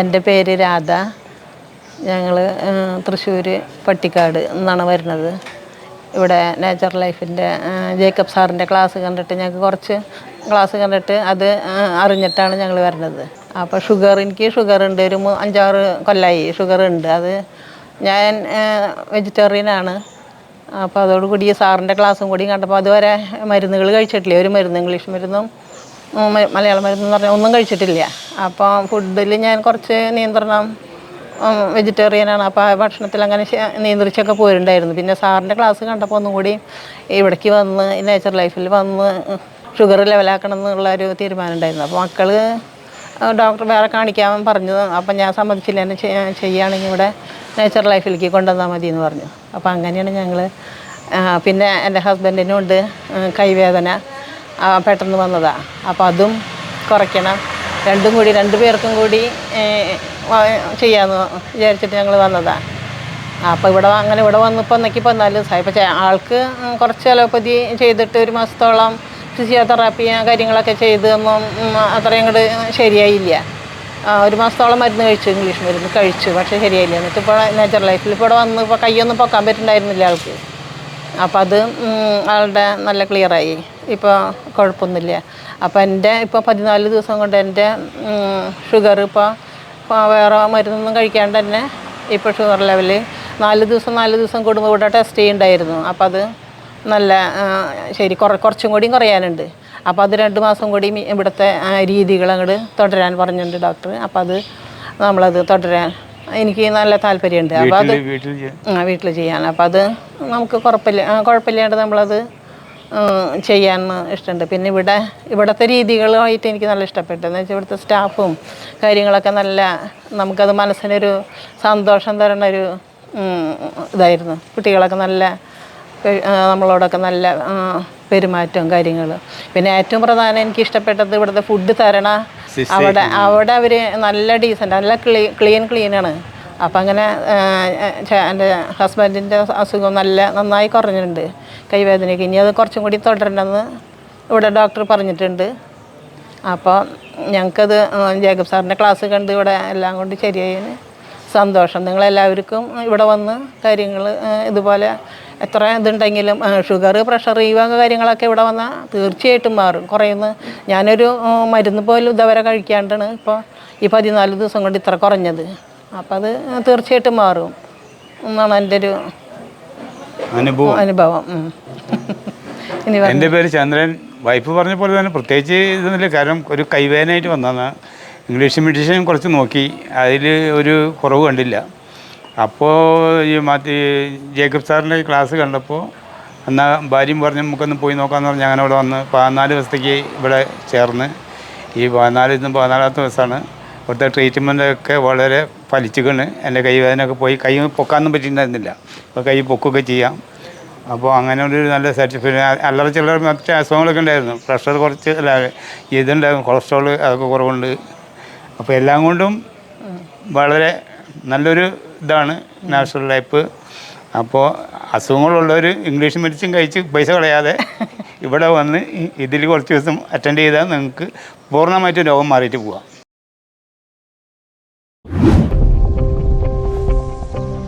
എന്റെ പേര് രാധ. ഞങ്ങൾ തൃശ്ശൂർ പട്ടിക്കാട് നിന്നാണ് വരുന്നത്. ഇവിടെ നേച്ചർ ലൈഫിന്റെ ജേക്കബ് സാറിന്റെ ക്ലാസ് കണ്ടിട്ട് ഞങ്ങൾക്ക് കുറച്ച് ക്ലാസ് കണ്ടിട്ട് അത് അറിഞ്ഞിട്ടാണ് ഞങ്ങൾ വരുന്നത്. അപ്പോൾ ഷുഗർ എനിക്ക് ഷുഗർ ഉണ്ട്. ഒരു അഞ്ചാറ് കൊല്ലായി ഷുഗർ ഉണ്ട്. അത് ഞാൻ വെജിറ്റേറിയനാണ് അപ്പോൾ അതോടുകൂടി സാറിന്റെ ക്ലാസ്സും കൂടി കണ്ടപ്പോൾ അതുവരെ മരുന്നുകൾ കഴിച്ചിട്ടില്ല. ഒരു മരുന്ന് ഇംഗ്ലീഷ് മരുന്നും മലയാള മരുന്ന് പറഞ്ഞാൽ ഒന്നും കഴിച്ചിട്ടില്ല. അപ്പോൾ ഫുഡിൽ ഞാൻ കുറച്ച് നിയന്ത്രണം വെജിറ്റേറിയനാണ് അപ്പോൾ ആ ഭക്ഷണത്തിൽ അങ്ങനെ നിയന്ത്രിച്ചൊക്കെ പോയിട്ടുണ്ടായിരുന്നു പിന്നെ സാറിന്റെ ക്ലാസ് കണ്ടപ്പോൾ ഒന്നും കൂടി ഇവിടേക്ക് വന്ന് നേച്ചർ ലൈഫിൽ വന്ന് ഷുഗർ ലെവലാക്കണം എന്നുള്ള ഒരു തീരുമാനം ഉണ്ടായിരുന്നു അപ്പോൾ മക്കൾ ഡോക്ടർ വേറെ കാണിക്കാൻ പറഞ്ഞു. അപ്പം ഞാൻ സമ്മതിച്ചില്ല. എന്നെ ചെയ്യ- ചെയ്യുകയാണെങ്കിൽ ഇവിടെ നേച്ചർ ലൈഫിലേക്ക് കൊണ്ടുവന്നാൽ മതി എന്ന് പറഞ്ഞു. അപ്പോൾ അങ്ങനെയാണ് ഞങ്ങൾ പിന്നെ എന്റെ ഹസ്ബൻഡിനും ഉണ്ട് കൈവേദന. പെട്ടെന്ന് വന്നതാണ് അപ്പോൾ അതും കുറയ്ക്കണം. രണ്ടും കൂടി രണ്ട് പേർക്കും കൂടി ചെയ്യാമെന്ന് വിചാരിച്ചിട്ട് ഞങ്ങൾ വന്നതാണ് അപ്പോൾ ഇവിടെ അങ്ങനെ ഇവിടെ വന്നപ്പോൾ എന്നൊക്കെ വന്നാലും ഇപ്പോൾ ആൾക്ക് കുറച്ച് അലോപ്പതി ചെയ്തിട്ട് ഒരു മാസത്തോളം ഫിസിയോതെറാപ്പി കാര്യങ്ങളൊക്കെ ചെയ്ത് ഒന്നും ഉം, അത്രയും അങ്ങോട്ട് ശരിയായില്ല. ഒരു മാസത്തോളം മരുന്ന് കഴിച്ചു ഇംഗ്ലീഷ് മരുന്ന് കഴിച്ചു പക്ഷേ ശരിയായില്ല. എന്നിട്ട് ഇപ്പോൾ നാച്ചുറൽ ലൈഫിൽ ഇപ്പോൾ ഇവിടെ വന്ന് ഇപ്പോൾ കൈയൊന്നും പൊക്കാൻ പറ്റുന്നുണ്ടായിരുന്നില്ല ആൾക്ക്. അപ്പോൾ അത് ആളുടെ നല്ല ക്ലിയറായി ഇപ്പോൾ കുഴപ്പമൊന്നുമില്ല അപ്പോൾ എന്റെ ഇപ്പോൾ പതിനാല് ദിവസം കൊണ്ട് എന്റെ ഷുഗർ ഇപ്പോൾ വേറെ മരുന്നൊന്നും കഴിക്കാണ്ട് തന്നെ ഇപ്പോൾ ഷുഗർ ലെവൽ നാല് ദിവസം നാല് ദിവസം കൂടുമ്പോൾ ഇവിടെ ടെസ്റ്റ് ചെയ്യുന്നുണ്ടായിരുന്നു അപ്പം അത് നല്ല ശരി കുറ കുറച്ചും കൂടിയും കുറയാനുണ്ട്. അപ്പോൾ അത് രണ്ട് മാസം കൂടി ഇവിടുത്തെ രീതികൾ അങ്ങോട്ട് തുടരാൻ പറഞ്ഞിട്ടുണ്ട് ഡോക്ടർ അപ്പോൾ അത് നമ്മളത് തുടരാൻ എനിക്ക് നല്ല താല്പര്യമുണ്ട്. അപ്പോൾ അത് ആ വീട്ടിൽ ചെയ്യാൻ. അപ്പോൾ അത് നമുക്ക് കുഴപ്പമില്ല. കുഴപ്പമില്ലാണ്ട് നമ്മളത് ചെയ്യാൻ ഇഷ്ടമുണ്ട്. പിന്നെ ഇവിടെ ഇവിടുത്തെ രീതികളുമായിട്ട് എനിക്ക് നല്ല ഇഷ്ടപ്പെട്ടു എന്ന് വെച്ചാൽ ഇവിടുത്തെ സ്റ്റാഫും കാര്യങ്ങളൊക്കെ നല്ല നമുക്കത് മനസ്സിനൊരു സന്തോഷം തരുന്ന ഒരു ഇതായിരുന്നു. കുട്ടികളൊക്കെ നല്ല നമ്മളോടൊക്കെ നല്ല പെരുമാറ്റവും കാര്യങ്ങളും. പിന്നെ ഏറ്റവും പ്രധാനം എനിക്ക് ഇഷ്ടപ്പെട്ടത് ഇവിടുത്തെ ഫുഡ് തരണ അവിടെ അവിടെ അവർ നല്ല ഡീസന്റ് നല്ല ക്ലീ ക്ലീൻ ക്ലീനാണ് അപ്പം അങ്ങനെ എന്റെ ഹസ്ബൻഡിന്റെ അസുഖം നല്ല നന്നായി കുറഞ്ഞിട്ടുണ്ട് കൈവേദനയ്ക്ക്. ഇനി അത് കുറച്ചും കൂടി തുടരണമെന്ന് ഇവിടെ ഡോക്ടർ പറഞ്ഞിട്ടുണ്ട്. അപ്പോൾ ഞങ്ങൾക്കത് ജേക്കബ് സാറിന്റെ ക്ലാസ് കണ്ട് ഇവിടെ എല്ലാം കൊണ്ട് ശരിയായതിന് സന്തോഷം. നിങ്ങളെല്ലാവർക്കും ഇവിടെ വന്ന് കാര്യങ്ങൾ ഇതുപോലെ എത്ര ഇതുണ്ടെങ്കിലും ഷുഗർ പ്രഷർ ഈ വക കാര്യങ്ങളൊക്കെ ഇവിടെ വന്നാൽ തീർച്ചയായിട്ടും മാറും. കുറയുന്ന. ഞാനൊരു മരുന്ന് പോലും ഇതുവരെ കഴിക്കാണ്ടാണ് ഇപ്പോൾ ഈ പതിനാല് ദിവസം കൊണ്ട് ഇത്ര കുറഞ്ഞത്. അപ്പം അത് തീർച്ചയായിട്ടും മാറും. എന്നാണ് എന്റെ ഒരു അനുഭവം. അനുഭവം എന്റെ പേര് ചന്ദ്രൻ. വൈഫ് പറഞ്ഞ പോലെ തന്നെ പ്രത്യേകിച്ച് ഇതൊന്നുമില്ല. കാരണം ഒരു കൈവേദനയായിട്ട് വന്നതാണ്. ഇംഗ്ലീഷ് മെഡിസിൻ കുറച്ച് നോക്കി. അതിൽ ഒരു കുറവ് കണ്ടില്ല. അപ്പോൾ ഈ മറ്റേ ജേക്കബ് സാറിന്റെ ക്ലാസ് കണ്ടപ്പോൾ എന്നാൽ ഭാര്യയും പറഞ്ഞ് നമുക്കൊന്ന് പോയി നോക്കാമെന്ന് പറഞ്ഞ് അങ്ങനെ ഇവിടെ വന്ന് പതിനാല് ദിവസത്തേക്ക് ഇവിടെ ചേർന്ന്. ഈ പതിനാല് ഇന്നും പതിനാലാമത്തെ ദിവസമാണ് ഇവിടുത്തെ ട്രീറ്റ്മെന്റൊക്കെ വളരെ ഫലിച്ചുകൊണ്ട് എന്റെ കൈവേദനയൊക്കെ പോയി. കൈ പൊക്കാനൊന്നും പറ്റിയിട്ടുണ്ടായിരുന്നില്ല. അപ്പോൾ കൈ പൊക്കുകയൊക്കെ ചെയ്യാം. അപ്പോൾ അങ്ങനെ ഒരു നല്ല സാറ്റിസ്ഫൈ അല്ലറ ചില്ലറ മറ്റു അസുഖങ്ങളൊക്കെ ഉണ്ടായിരുന്നു. പ്രഷർ കുറച്ച് അല്ല ഇതുണ്ടായിരുന്നു. കൊളസ്ട്രോൾ അതൊക്കെ കുറവുണ്ട്. അപ്പോൾ എല്ലാം കൊണ്ടും വളരെ നല്ലൊരു ഇതാണ് നാച്ചുറൽ ലൈഫ്. അപ്പോൾ അസുഖങ്ങളുള്ളവർ ഇംഗ്ലീഷ് മെഡിസിൻ കഴിച്ച് പൈസ കളയാതെ ഇവിടെ വന്ന് ഇതിൽ കുറച്ച് ദിവസം അറ്റൻഡ് ചെയ്താൽ നിങ്ങൾക്ക് പൂർണമായിട്ട് രോഗം മാറിയിട്ട് പോവാം.